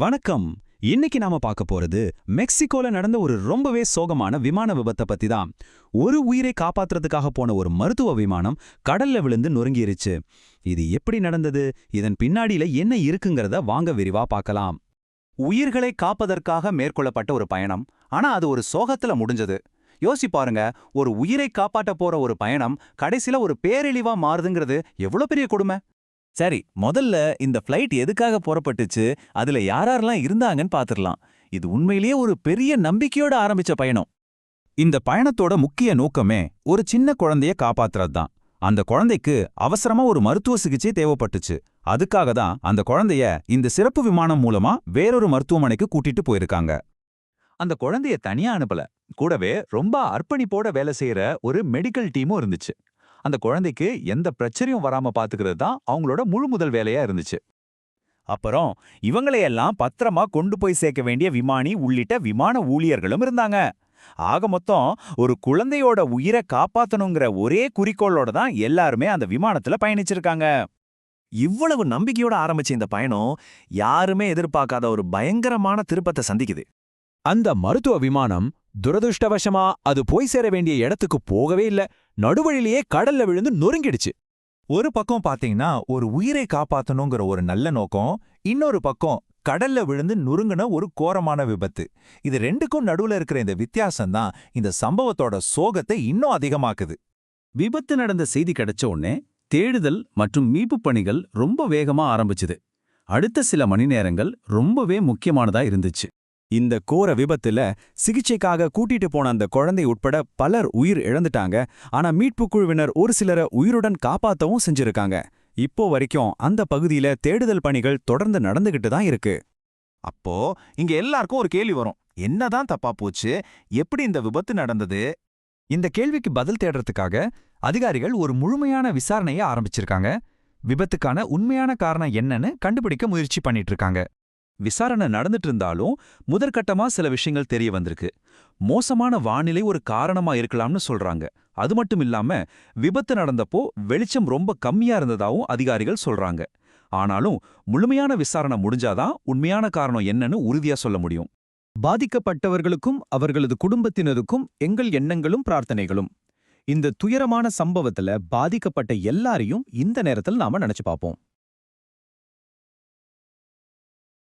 வணக்கம். இன்னைக்கு நாம பார்க்க போறது மெக்சிகோல நடந்த ஒரு ரொம்பவே சோகமான விமான விபத்தை பத்தி தான் ஒரு உயிரை காப்பாத்துறதுக்காக போன ஒரு மருத்துவ விமானம் கடல்ல விழுந்து நொறுங்கிருச்சு. இது எப்படி நடந்தது? இதன் பின்னாடியில என்ன இருக்குங்கிறத வாங்க விரிவா பார்க்கலாம். உயிர்களை காப்பதற்காக மேற்கொள்ளப்பட்ட ஒரு பயணம். ஆனா அது ஒரு சோகத்துல முடிஞ்சது. யோசி பாருங்க ஒரு உயிரை காப்பாற்ற போற ஒரு பயணம் கடைசில ஒரு பேரழிவா மாறுதுங்கிறது எவ்வளவு பெரிய கொடுமை? சரி முதல்ல இந்த ஃப்ளைட் எதுக்காக புறப்பட்டுச்சு? அதுல யாரெல்லாம் இருந்தாங்கன்னு பாத்துடலாம் இது உண்மையிலேயே ஒரு பெரிய நம்பிக்கையோட ஆரம்பிச்ச பயணம். இந்த பயணத்தோட முக்கிய நோக்கமே ஒரு சின்ன குழந்தைய காப்பாத்துறது தான் அந்த குழந்தைக்கு அவசரமா ஒரு மருத்துவ சிகிச்சை தேவைப்பட்டுச்சு. அதுக்காக தான் அந்த குழந்தைய இந்த சிறப்பு விமானம் மூலமா வேறொரு மருத்துவமனைக்கு கூட்டிட்டு போயிருக்காங்க. அந்த குழந்தைய தனியா அனுப்பல. கூடவே ரொம்ப அர்ப்பணிப்போட வேலை செய்யற ஒரு மெடிக்கல் டீமும் இருந்துச்சு. அந்த குழந்தைக்கு எந்த பிரச்சனையும் வராம பாத்துக்கிறது தான் அவங்களோட முழு முதல் வேலையா இருந்துச்சு. அப்புறம் இவங்களையெல்லாம் பத்திரமா கொண்டு போய் சேர்க்க வேண்டிய விமானி உள்ளிட்ட விமான ஊழியர்களும் இருந்தாங்க. ஆக மொத்தம் ஒரு குழந்தையோட உயிரை காப்பாத்தணுங்கிற ஒரே குறிக்கோளோட தான் எல்லாருமே அந்த விமானத்துல பயணிச்சிருக்காங்க. இவ்வளவு நம்பிக்கையோட ஆரம்பிச்ச இந்த பயணம் யாருமே எதிர்பார்க்காத ஒரு பயங்கரமான திருப்பத்தை சந்திக்குது. அந்த மருத்துவ விமானம் துரதிருஷ்டவசமா அது போய் சேர வேண்டிய இடத்துக்கு போகவே இல்ல. நடுவழிலேயே கடல்ல விழுந்து நொறுங்கிடுச்சு. ஒரு பக்கம் பாத்தீங்கன்னா ஒரு உயிரை காப்பாத்தணுங்கிற ஒரு நல்ல நோக்கம் இன்னொரு பக்கம் கடல்ல விழுந்து நுறுங்குன ஒரு கோரமான விபத்து. இது ரெண்டுக்கும் நடுவுல இருக்கிற இந்த வித்தியாசம் தான் இந்த சம்பவத்தோட சோகத்தை இன்னும் அதிகமாக்குது. விபத்து நடந்த செய்தி கிடைச்ச உடனே தேடுதல் மற்றும் மீட்புப் பணிகள் ரொம்ப வேகமா ஆரம்பிச்சுது. அடுத்த சில மணி நேரங்கள் ரொம்பவே முக்கியமானதா இருந்துச்சு. இந்த கோர விபத்துல சிகிச்சைக்காக கூட்டிட்டு போன அந்த குழந்தை உட்பட பலர் உயிர் இழந்துட்டாங்க. ஆனா மீட்புக் குழுவினர் ஒரு சிலரை உயிருடன் காப்பாத்தவும் செஞ்சிருக்காங்க. இப்போ வரைக்கும் அந்த பகுதியில தேடுதல் பணிகள் தொடர்ந்து நடந்துகிட்டு தான் இருக்கு. அப்போ இங்க எல்லாருக்கும் ஒரு கேள்வி வரும். என்னதான் தப்பா போச்சு? எப்படி இந்த விபத்து நடந்தது? இந்த கேள்விக்கு பதில் தேடுறதுக்காக அதிகாரிகள் ஒரு முழுமையான விசாரணையை ஆரம்பிச்சிருக்காங்க. விபத்துக்கான உண்மையான காரணம் என்னன்னு கண்டுபிடிக்க முயற்சி பண்ணிட்டு இருக்காங்க. விசாரணை நடந்துட்டு இருந்தாலும் முதற்கட்டமா சில விஷயங்கள் தெரிய வந்திருக்கு. மோசமான வானிலை ஒரு காரணமா இருக்கலாம்னு சொல்றாங்க. அது மட்டும் இல்லாம விபத்து நடந்தப்போ வெளிச்சம் ரொம்ப கம்மியா இருந்ததாவும் அதிகாரிகள் சொல்றாங்க. ஆனாலும் முழுமையான விசாரணை முடிஞ்சாதான் உண்மையான காரணம் என்னன்னு உறுதியா சொல்ல முடியும். பாதிக்கப்பட்டவர்களுக்கும் அவர்களது குடும்பத்தினருக்கும் எங்கள் எண்ணங்களும் பிரார்த்தனைகளும். இந்த துயரமான சம்பவத்துல பாதிக்கப்பட்ட எல்லாரையும் இந்த நேரத்தில் நாம நினைச்சு பார்ப்போம்.